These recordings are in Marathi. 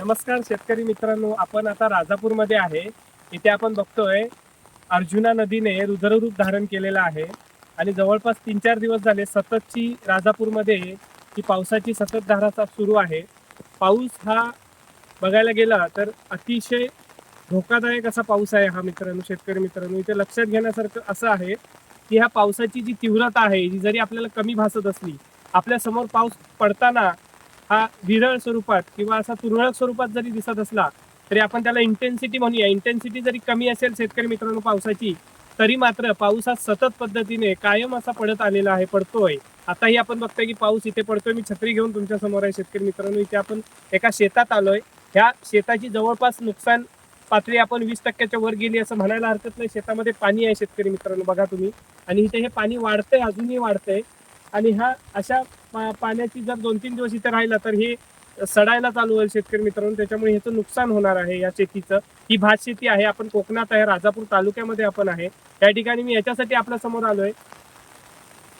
नमस्कार शेतकरी मित्रांनो आपण आता राजापूरमध्ये आहे. इथे आपण बघतोय अर्जुना नदीने रुद्ररूप धारण केलेलं आहे. आणि जवळपास तीन चार दिवस झाले सततची राजापूरमध्ये ही पावसाची सतत धाराचा सुरू आहे. पाऊस हा बघायला गेला तर अतिशय धोकादायक असा पाऊस आहे हा मित्रांनो शेतकरी मित्रांनो. इथे लक्षात घेण्यासारखं असं आहे की ह्या पावसाची जी तीव्रता आहे ही जरी आपल्याला कमी भासत असली आपल्यासमोर पाऊस पडताना हा विरळ स्वरूपात किंवा असा तुरळक स्वरूपात जरी दिसत असला तरी आपण त्याला इंटेन्सिटी म्हणूया. इंटेन्सिटी जरी कमी असेल शेतकरी मित्रांनो पावसाची तरी मात्र पाऊस हा सतत पद्धतीने कायम असा पडत आलेला आहे पडतोय. आताही आपण बघतोय की पाऊस इथे पडतोय. मी छत्री घेऊन तुमच्यासमोर आहे शेतकरी मित्रांनो. इथे आपण एका शेतात आलोय. ह्या शेताची जवळपास नुकसान पातळी आपण वीस टक्क्याच्या वर गेली असं म्हणायला हरकत नाही. शेतामध्ये पाणी आहे शेतकरी मित्रांनो. बघा तुम्ही. आणि इथे हे पाणी वाढतंय अजूनही वाढतंय. आणि ह्या अशा पा- पाण्याची जर दोन तीन दिवस इथे राहिला तर हे सडायला चालू होईल शेतकरी मित्रांनो. त्याच्यामुळे ह्याचं नुकसान होणार आहे या शेतीचं. ही भात शेती आहे. आपण कोकणात आहे राजापूर तालुक्यामध्ये आपण आहे. या ठिकाणी मी याच्यासाठी आपल्यासमोर आलोय.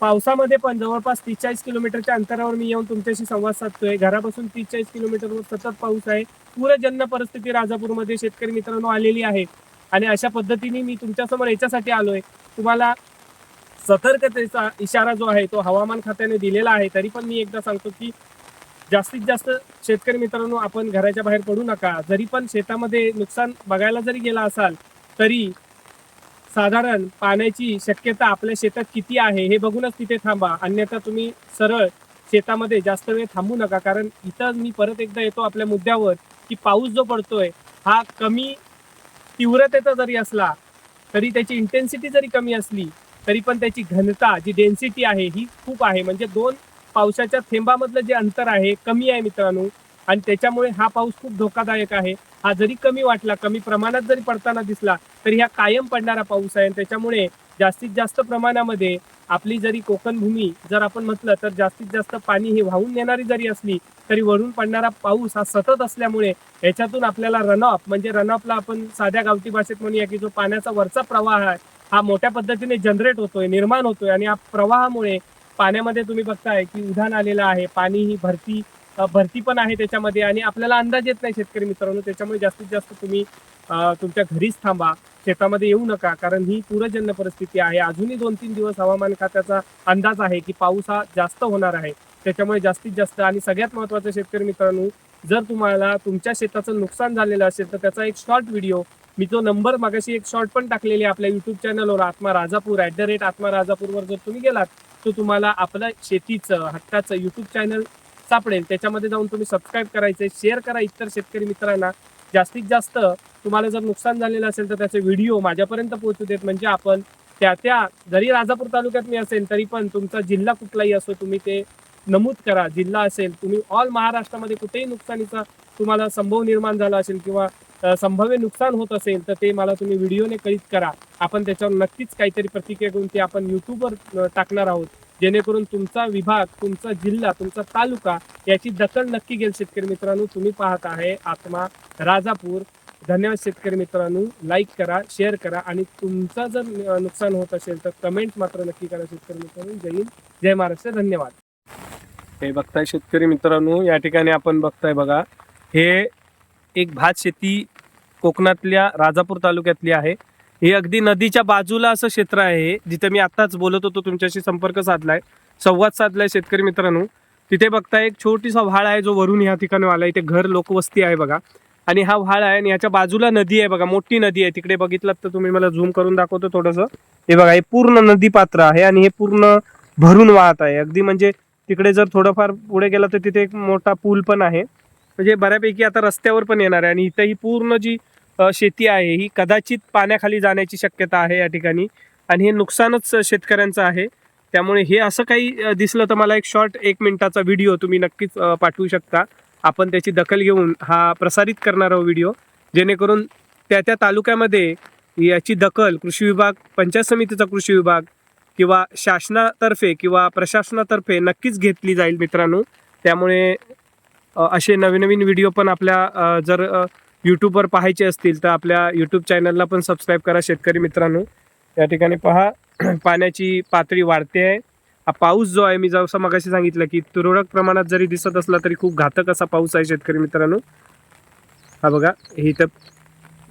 पावसामध्ये पण जवळपास तीस चाळीस किलोमीटरच्या अंतरावर मी येऊन तुमच्याशी संवाद साधतोय. घरापासून तीस चाळीस किलोमीटरवर सतत पाऊस आहे. पूरजन्य परिस्थिती राजापूरमध्ये शेतकरी मित्रांनो आलेली आहे. आणि अशा पद्धतीने मी तुमच्यासमोर याच्यासाठी आलोय. तुम्हाला सतर्कतेचा इशारा जो आहे तो हवामान खात्याने दिलेला आहे. तरी पण मी एकदा सांगतो की जास्तीत जास्त शेतकरी मित्रांनो आपण घराच्या बाहेर पडू नका. जरी पण शेतामध्ये नुकसान बघायला जरी गेला असाल तरी साधारण पाण्याची शक्यता आपल्या शेतात किती आहे हे बघूनच तिथे थांबा. अन्यथा तुम्ही सरळ शेतामध्ये जास्त वेळ थांबू नका. कारण इथं मी परत एकदा येतो आपल्या मुद्द्यावर की पाऊस जो पडतोय हा कमी तीव्रतेचा जरी असला तरी त्याची इंटेन्सिटी जरी कमी असली तरी पण त्याची घनता जी डेन्सिटी आहे ही खूप आहे. म्हणजे दोन पावसाच्या थेंबामधलं जे अंतर आहे कमी आहे मित्रांनो. आणि त्याच्यामुळे हा पाऊस खूप धोकादायक आहे. हा जरी कमी वाटला कमी प्रमाणात जरी पडताना दिसला तरी हा कायम पडणारा पाऊस आहे. आणि त्याच्यामुळे जास्तीत जास्त प्रमाणामध्ये आपली जरी कोकण भूमी जर आपण म्हटलं तर जास्तीत जास्त पाणी हे वाहून नेणारी जरी असली तरी वरून पडणारा पाऊस हा सतत असल्यामुळे याच्यातून आपल्याला रनऑफ म्हणजे रनऑफला आपण साध्या गावठी भाषेत म्हणूया की जो पाण्याचा वरचा प्रवाह आहे हा मोठ्या पद्धतीने जनरेट होतोय निर्माण होतोय आणि या प्रवाहामुळे पाण्यामध्ये तुम्ही बघताय की उधाण आलेलं आहे पाणी ही भरती भरती पण आहे त्याच्यामध्ये आणि आपल्याला अंदाज येत नाही शेतकरी मित्रांनो. त्याच्यामुळे जास्तीत जास्त तुम्ही तुमच्या घरीच थांबा. शेतामध्ये येऊ नका कारण ही पूरजन्य परिस्थिती आहे. अजूनही दोन तीन दिवस हवामान खात्याचा अंदाज आहे की पाऊस हा जास्त होणार आहे. त्याच्यामुळे जास्तीत जास्त आणि सगळ्यात महत्वाचं शेतकरी मित्रांनो जर तुम्हाला तुमच्या शेताचं नुकसान झालेलं असेल तर त्याचा एक शॉर्ट व्हिडिओ मी तो नंबर मागाशी एक शॉर्ट पण टाकलेली आहे आपल्या युट्यूब चॅनलवर आत्मा राजापूर ॲट द रेट आत्मा राजापूरवर जर तुम्ही गेलात तर तुम्हाला आपलं शेतीचं हक्काचं युट्यूब चॅनल सापडेल. त्याच्यामध्ये जाऊन तुम्ही सबस्क्राईब करायचं शेअर करा इतर शेतकरी मित्रांना. जास्तीत जास्त तुम्हाला जर नुकसान झालेलं असेल तर त्याचे व्हिडिओ माझ्यापर्यंत पोहोचू देत. म्हणजे आपण त्या त्या जरी राजापूर तालुक्यात मी असेल तरी पण तुमचा जिल्हा कुठलाही असो तुम्ही ते नमूद करा. जिल्हा असेल तुम्ही ऑल महाराष्ट्रामध्ये कुठेही नुकसानीचा तुम्हाला संभव निर्माण झाला असेल किंवा संभाव्य नुकसान होत असेल तर ते मला तुम्ही व्हिडिओने कळीत करा. आपण त्याच्यावर नक्कीच काहीतरी प्रतिक्रिया करून ते आपण युट्यूबवर टाकणार आहोत. जेणेकरून तुमचा विभाग तुमचा जिल्हा तुमचा तालुका याची दखल नक्की घेईल शेतकरी मित्रांनो. तुम्ही पाहत आहे आत्मा राजापूर. धन्यवाद शेतकरी मित्रांनो. लाईक करा शेअर करा आणि तुमचं जर नुकसान होत असेल तर कमेंट मात्र नक्की करा शेतकरी मित्रांनो. जय हिंद जय महाराष्ट्र. धन्यवाद. हे बघताय शेतकरी मित्रांनो या ठिकाणी आपण बघताय बघा. हे एक भात शेती कोकणातल्या राजापूर तालुक्यातली आहे. हे अगदी नदीच्या बाजूला असं क्षेत्र आहे जिथे मी आत्ताच बोलत होतो तुमच्याशी संपर्क साधलाय संवाद साधलाय शेतकरी मित्रांनो. तिथे बघता एक छोटीसा व्हाळ आहे जो वरून ह्या ठिकाणी आला इथे घर लोकवस्ती आहे बघा. आणि हा व्हाळ आहे आणि याच्या बाजूला नदी आहे बघा मोठी नदी आहे. तिकडे बघितलात तर तुम्ही मला झूम करून दाखवतो थोडंसं. हे बघा हे पूर्ण नदी पात्र आहे आणि हे पूर्ण भरून वाहत आहे. अगदी म्हणजे तिकडे जर थोडंफार पुढे गेलं तर तिथे एक मोठा पूल पण आहे. म्हणजे बऱ्यापैकी आता रस्त्यावर पण येणार आहे आणि इथं ही पूर्ण जी शेती आहे ही कदाचित पाण्याखाली जाण्याची शक्यता आहे या ठिकाणी. आणि हे नुकसानच शेतकऱ्यांचं आहे. त्यामुळे हे असं काही दिसलं तर मला एक शॉर्ट एक मिनिटाचा व्हिडिओ तुम्ही नक्कीच पाठवू शकता. आपण त्याची दखल घेऊन हा प्रसारित करणार आहोत व्हिडिओ जेणेकरून त्या त्या तालुक्यामध्ये याची दखल कृषी विभाग पंचायत समितीचा कृषी विभाग किंवा शासनातर्फे किंवा प्रशासनातर्फे नक्कीच घेतली जाईल मित्रांनो. त्यामुळे असे नवीन नवीन व्हिडिओ पण आपल्या जर यूट्यूबवर पाहायचे असतील तर आपल्या यूट्यूब चॅनलला पण सबस्क्राईब करा शेतकरी मित्रांनो. या ठिकाणी पहा पाण्याची पातळी वाढते आहे. हा पाऊस जो आहे मी जसं मगाशी सांगितलं की तुरळक प्रमाणात जरी दिसत असला तरी खूप घातक असा पाऊस आहे शेतकरी मित्रांनो. हा बघा इथं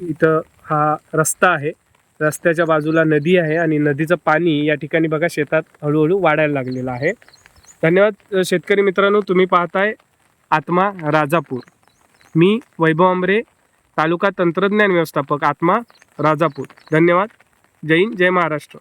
इथं हा रस्ता आहे. रस्त्याच्या बाजूला नदी आहे आणि नदीचं पाणी या ठिकाणी बघा शेतात हळूहळू वाढायला लागलेलं आहे. धन्यवाद शेतकरी मित्रांनो तुम्ही पाहताय. आत्मा राजापूर. मी वैभव आंबरे तालुका तंत्रज्ञान व्यवस्थापक आत्मा राजापूर. धन्यवाद. जय हिंद जय महाराष्ट्र.